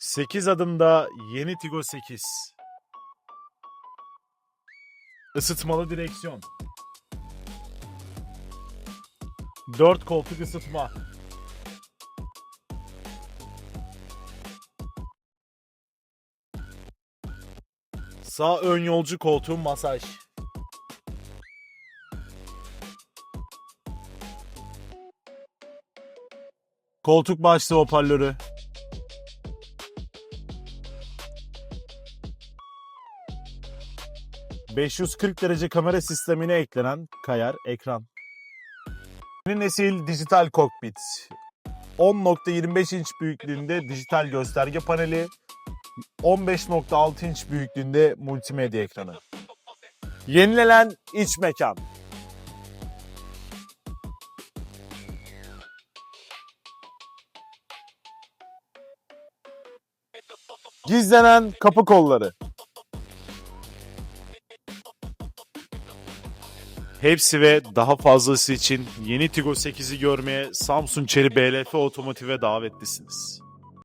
8 adımda yeni Tigo 8. Isıtmalı direksiyon. 4 koltuk ısıtma. Sağ ön yolcu koltuğu masaj. Koltuk başlı hoparlörü. ...540 derece kamera sistemine eklenen kayar ekran. Yeni nesil dijital kokpit. 10.25 inç büyüklüğünde dijital gösterge paneli, 15.6 inç büyüklüğünde multimedya ekranı. Yenilenen iç mekan. Gizlenen kapı kolları. Hepsi ve daha fazlası için yeni Tigo 8'i görmeye Samsun Çeri BLF Otomotiv'e davetlisiniz.